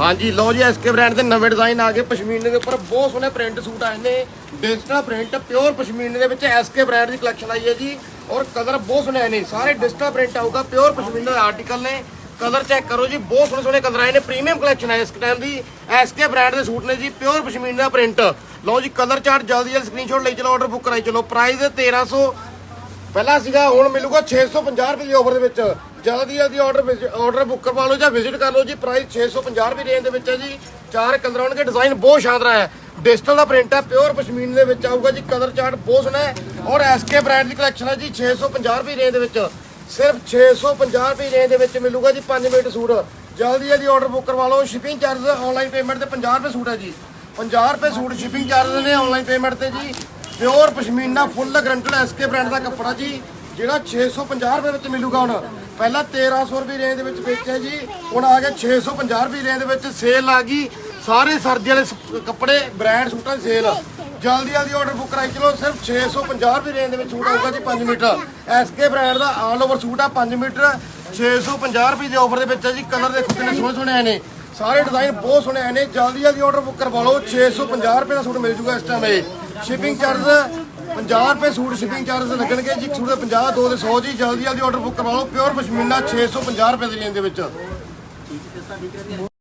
ਹਾਂਜੀ, ਲਓ ਜੀ ਐਸਕੇ ਬ੍ਰਾਂਡ ਦੇ ਨਵੇਂ ਡਿਜ਼ਾਈਨ ਆ ਗਏ। ਪਸ਼ਮੀਨੇ ਦੇ ਉੱਪਰ ਬਹੁਤ ਸੋਹਣੇ ਪ੍ਰਿੰਟ ਸੂਟ ਆਏ ਨੇ ਡਿਜੀਟਲ ਪ੍ਰਿੰਟ ਪਿਓਰ ਪਸ਼ਮੀਨੇ ਦੇ ਵਿੱਚ ਐਸਕੇ ਬ੍ਰਾਂਡ ਦੀ ਕਲੈਕਸ਼ਨ ਆਈ ਹੈ ਜੀ। ਔਰ ਕਲਰ ਬਹੁਤ ਸੋਹਣੇ ਆਏ ਨੇ। ਸਾਰੇ ਡਿਜੀਟਲ ਪ੍ਰਿੰਟ ਆਊਗਾ ਪਿਓਰ ਪਸ਼ਮੀਨੇ ਦੇ ਆਰਟੀਕਲ ਨੇ। ਕਲਰ ਚੈੱਕ ਕਰੋ ਜੀ, ਬਹੁਤ ਸੋਹਣੇ ਸੋਹਣੇ ਕਲਰ ਆਏ ਨੇ। ਪ੍ਰੀਮੀਅਮ ਕਲੈਕਸ਼ਨ ਹੈ ਇਸ ਟਾਈਮ ਦੀ। ਐਸਕੇ ਬ੍ਰਾਂਡ ਦੇ ਸੂਟ ਨੇ ਜੀ ਪਿਓਰ ਪਸ਼ਮੀਨੇ ਦਾ ਪ੍ਰਿੰਟ ਲਓ ਜੀ ਕਲਰ ਚਾਰਟ ਜਲਦੀ ਜਲਦੀ ਸਕਰੀਨਸ਼ਾਟ ਲਈ ਚਲੋ ਆਰਡਰ ਬੁੱਕ ਕਰਾਈ। ਚਲੋ ਪ੍ਰਾਈਸ 1300 ਪਹਿਲਾਂ ਸੀਗਾ, ਹੁਣ ਮਿਲੂਗਾ 650 ਰੁਪਏ ਦੀ ਆਫਰ ਦੇ ਵਿੱਚ। ਜਲਦੀ ਜਲਦੀ ਆਰਡਰ ਆਰਡਰ ਬੁੱਕ ਕਰਵਾ ਲਓ ਜਾਂ ਵਿਜ਼ਿਟ ਕਰ ਲਓ ਜੀ ਪ੍ਰਾਈਸ 650 ਰੁਪਏ ਰੇਂਜ ਦੇ ਵਿੱਚ ਹੈ ਜੀ। ਚਾਰ ਕਲਰ ਹੋਣਗੇ ਡਿਜ਼ਾਈਨ ਬਹੁਤ ਸ਼ਾਨਦਾਰ ਹੈ। ਡਿਜੀਟਲ ਦਾ ਪ੍ਰਿੰਟ ਹੈ ਪਿਓਰ ਪਸ਼ਮੀਨ ਦੇ ਵਿੱਚ ਆਊਗਾ ਜੀ ਕਲਰ ਚਾਰਟ ਬਹੁਤ ਸੋਹਣਾ ਹੈ। ਔਰ ਐਸਕੇ ਬ੍ਰਾਂਡ ਦੀ ਕਲੈਕਸ਼ਨ ਹੈ ਜੀ 650 ਰੁਪਏ ਰੇਂਜ ਦੇ ਵਿੱਚ। ਸਿਰਫ 650 ਰੁਪਏ ਰੇਂਜ ਦੇ ਵਿੱਚ ਮਿਲੂਗਾ ਜੀ 5 ਮੀਟਰ ਸੂਟ। ਜਲਦੀ ਜਲਦੀ ਆਰਡਰ ਬੁੱਕ ਕਰਵਾ ਲਓ ਸ਼ਿਪਿੰਗ ਚਾਰਜ ਆਨਲਾਈਨ ਪੇਮੈਂਟ ਤੇ 50 ਰੁਪਏ ਸੂਟ ਹੈ ਜੀ। 50 ਰੁਪਏ ਸੂਟ ਸ਼ਿਪਿੰਗ ਚਾਰਜ ਨੇ ਆਨਲਾਈਨ ਪੇਮੈਂਟ ਤੇ ਜੀ। Pure pashmina full guaranteed SK brand ਦਾ ਕੱਪੜਾ ਜੀ, ਜਿਹੜਾ 650 ਰੁਪਏ ਵਿੱਚ ਮਿਲੂਗਾ ਹੁਣ। ਪਹਿਲਾਂ 1300 ਰੁਪਏ ਰੇਂਜ ਦੇ ਵਿੱਚ ਵੇਚਿਆ ਜੀ, ਹੁਣ ਆ ਗਿਆ 650 ਰੁਪਏ ਰੇਂਜ ਦੇ ਵਿੱਚ ਸੇਲ ਆ ਗਈ। ਸਾਰੇ ਸਰਦੀ ਵਾਲੇ ਸ- ਕੱਪੜੇ ਬ੍ਰਾਂਡ ਸੂਟਾਂ ਦੀ ਸੇਲ ਜਲਦੀ ਜਲਦੀ ਆਰਡਰ ਬੁੱਕ ਕਰਾਈ ਚਲੋ, ਸਿਰਫ 650 ਰੁਪਏ ਰੇਂਜ ਦੇ ਵਿੱਚ ਸੂਟ ਆਊਗਾ ਜੀ 5 ਮੀਟਰ। ਐਸਕੇ ਬ੍ਰਾਂਡ ਦਾ ਆਲ ਓਵਰ ਸੂਟ ਆ 5 ਮੀਟਰ। 650 ਰੁਪਏ ਦੇ ਆਫਰ ਦੇ ਵਿੱਚ ਹੈ ਜੀ ਕਲਰ ਦੇਖੋ ਕਿੰਨੇ ਸੋਹਣੇ ਸੋਹਣੇ ਆਏ ਨੇ। ਸਾਰੇ ਡਿਜ਼ਾਈਨ ਬਹੁਤ ਸੋਹਣੇ ਆਏ ਨੇ। ਜਲਦੀ ਜਲਦੀ ਆਰਡਰ ਬੁੱਕ ਕਰਵਾ ਲਓ 650 ਰੁਪਏ ਦਾ ਸੂਟ ਮਿਲ ਜੂਗਾ ਇਸ ਟਾਈਮ ਇਹ। ਸ਼ਿਪਿੰਗ ਚਾਰਜ 50 ਰੁਪਏ ਸੂਟ ਸ਼ਿਪਿੰਗ ਚਾਰਜ ਲੱਗਣਗੇ ਜੀ। ਸੂਟ ਦੇ 50 ਦੋ ਦੇ 100 ਜੀ। ਜਲਦੀ ਜਲਦੀ ਆਰਡਰ ਬੁੱਕ ਕਰਵਾ ਲਓ ਪਿਓਰ ਪਸ਼ਮੀਨਾ 650 ਰੁਪਏ ਦੀ ਰੇਂਜ ਦੇ ਵਿੱਚ।